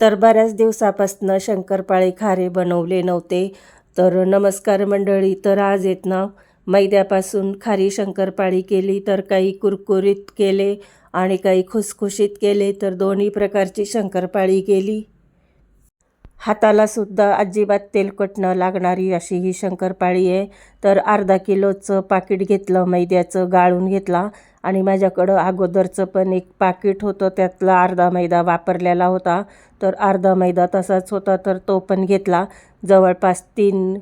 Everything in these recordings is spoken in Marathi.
तर बऱ्याच दिवसापासनं शंकरपाळे खारे बनवले नव्हते. तर नमस्कार मंडळी तर आज येत ना मैद्यापासून खारी शंकरपाळी केली तर काही कुरकुरीत केले आणि काही खुसखुशीत केले तर दोन्ही प्रकारची शंकरपाळी केली. हाताला सुद्धा अजिबात तेलकट न लागणारी अशी ही शंकरपाळी आहे. तर अर्धा किलोचं पाकिट घेतलं मैद्याचं गाळून घेतला. आणि माझ्याकडं अगोदरचं पण एक पाकिट होतं त्यातला अर्धा मैदा वापरलेला होता. तर अर्धा मैदा तसाच होता तर तो पण घेतला. जवळपास तीन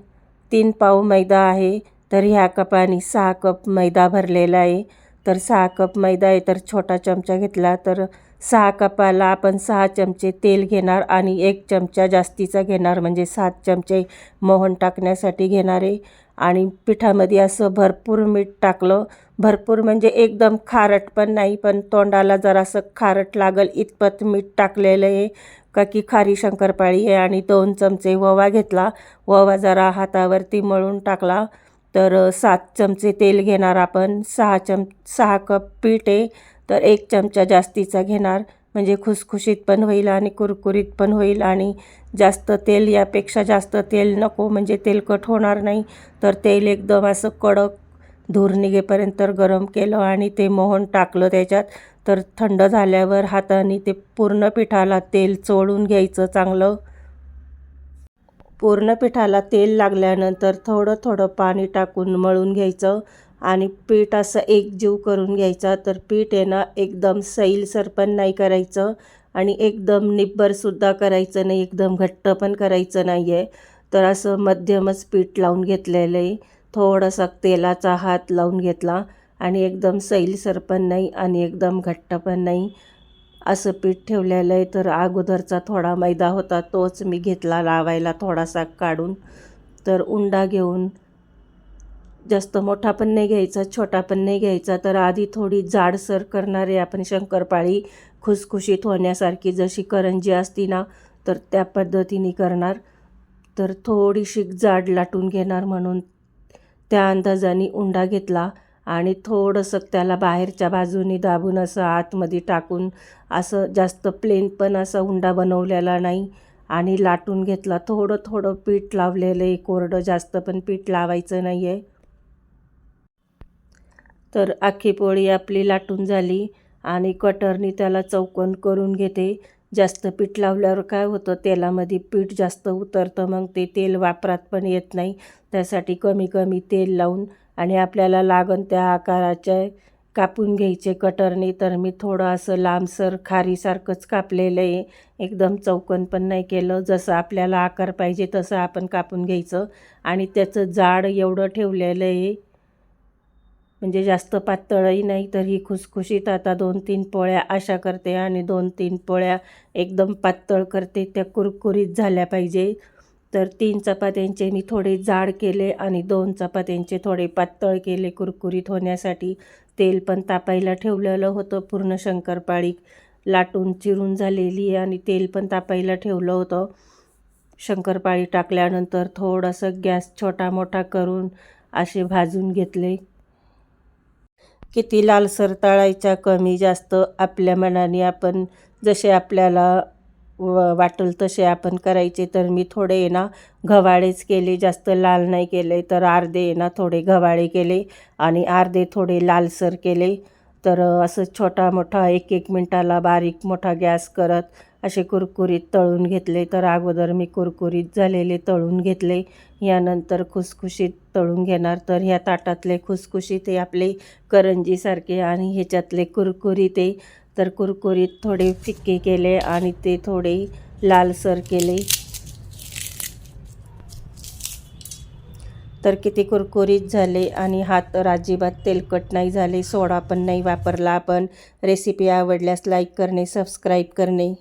तीन पाव मैदा आहे तर ह्या कपाने सहा कप मैदा भरलेला आहे. तर सहा कप मैदा आहे तर छोटा चमचा घेतला. तर सहा कपाला आपण सहा चमचे तेल घेणार आणि एक चमचा जास्तीचा घेणार म्हणजे सात चमचे मोहन टाकण्यासाठी घेणार आहे. आणि पिठामध्ये असं भरपूर मीठ टाकलं. भरपूर म्हणजे एकदम खारट पण नाही पण तोंडाला जरासं खारट लागल इतपत मीठ टाकलेलं आहे. का की खारी शंकरपाळी आहे आणि दोन चमचे ओवा घेतला. ओवा जरा हातावरती मळून टाकला. तर सात चमचे तेल घेणार आपण. सहा चम सहा कप पीठ आहे. तर एक चमचा जास्तीचा घेणार. म्हणजे खुसखुशीत पण होईल आणि कुरकुरीत पण होईल आणि जास्त तेल यापेक्षा जास्त तेल नको म्हणजे तेलकट होणार नाही. तर तेल एकदम असं कडक धूर निघेपर्यंत गरम केलं आणि ते मोहन टाकलं त्याच्यात. तर थंड झाल्यावर हाताने ते पूर्ण पिठाला तेल चोळून घ्यायचं चांगलं. पूर्ण पिठाला तेल लागल्यानंतर थोडं थोडं पाणी टाकून मळून घ्यायचं. आणि पीठ असं एकजीव करून घ्यायचा तर पीठ आहे ना एकदम सैलसर पण नाही करायचं आणि एकदम निब्बरसुद्धा करायचं नाही एकदम घट्ट पण करायचं नाही आहे तर असं मध्यमच पीठ लावून घेतलेलं आहे. थोडासा तेलाचा हात लावून घेतला आणि एकदम सैलसर पण नाही आणि एकदम घट्ट पण नाही. असं पीठ ठेवलेलं आहे तर अगोदरचा थोडा मैदा होता तोच मी घेतला लावायला थोडासा काढून. तर उंडा घेऊन जास्त मोठा पण नाही घ्यायचा छोटा पण नाही घ्यायचा. तर आधी थोडी जाडसर करणारे आपण शंकरपाळी खुसखुशीत होण्यासारखी जशी करंजी असती ना तर त्या पद्धतीने करणार. तर थोडीशी जाड लाटून घेणार म्हणून त्या अंदाजाने उंडा घेतला आणि थोडंसं त्याला बाहेरच्या बाजूने दाबून असं आतमध्ये टाकून असं जास्त प्लेन पण असा उंडा बनवलेला नाही आणि लाटून घेतला. थोडं थोडं पीठ लावलेलं आहे कोरडं जास्त पण पीठ लावायचं नाही आहे तर आखी पोळी आपली लाटून झाली आणि कटरनी त्याला चौकन करून घेते. जास्त पीठ लावल्यावर काय होतं? तेलामध्ये पीठ जास्त उतरतं मग ते तेल वापरात पण येत नाही. त्यासाठी कमी कमी तेल लावून आणि आपल्याला लागन त्या आकाराचे कापून घ्यायचे कटरने. तर मी थोडं असं लांबसर खारीसारखंच कापलेलं आहे. एकदम चौकन पण नाही केलं. जसं आपल्याला आकार पाहिजे तसं आपण कापून घ्यायचं. आणि त्याचं जाड एवढं ठेवलेलं आहे. म्हणजे जास्त पातळही नाही तर ही खुसखुशीत आता दोन तीन पोळ्या अशा करते आणि दोन तीन पोळ्या एकदम पातळ करते त्या कुरकुरीत झाल्या पाहिजे. तर तीन चपात्यांचे मी थोडे जाड केले आणि दोन चपात्यांचे थोडे पातळ केले कुरकुरीत होण्यासाठी. तेल पण तापायला ठेवलेलं होतं पूर्ण शंकरपाळी लाटून चिरून झालेली आणि तेल पण तापायला ठेवलं होतं. शंकरपाळी टाकल्यानंतर थोडंसं गॅस छोटा मोठा करून असे भाजून घेतले. किती लालसर तळायच्या कमी जास्त आपल्या मनाने आपण जसे आपल्याला व वाटेल तसे आपण करायचे. तर मी थोडे ना गव्हाळेच केले. जास्त लाल नाही केले तर अर्धे ना थोडे गव्हाळे केले आणि अर्धे थोडे लालसर केले. तर असं छोटा मोठा एक एक मिनटाला बारीक मोठा गॅस करत असे कुरकुरीत तळून घेतले. तर अगोदर मी कुरकुरीत झालेले तळून घेतले. यानंतर खुसखुशीत तळून घेणार. तर ह्या ताटातले खुसखुशीत हे आपले करंजीसारखे आणि ह्याच्यातले कुरकुरीत तर कुरकुरीत थोडे फिक्के केले आणि ते थोडे लालसर केले. तर किती कुरकुरीत झाले आणि हात तर अजिबात तेलकट नाही झाले सोडा पण नाही वापरला आपण. रेसिपी आवडल्यास लाईक करणे सबस्क्राईब करणे.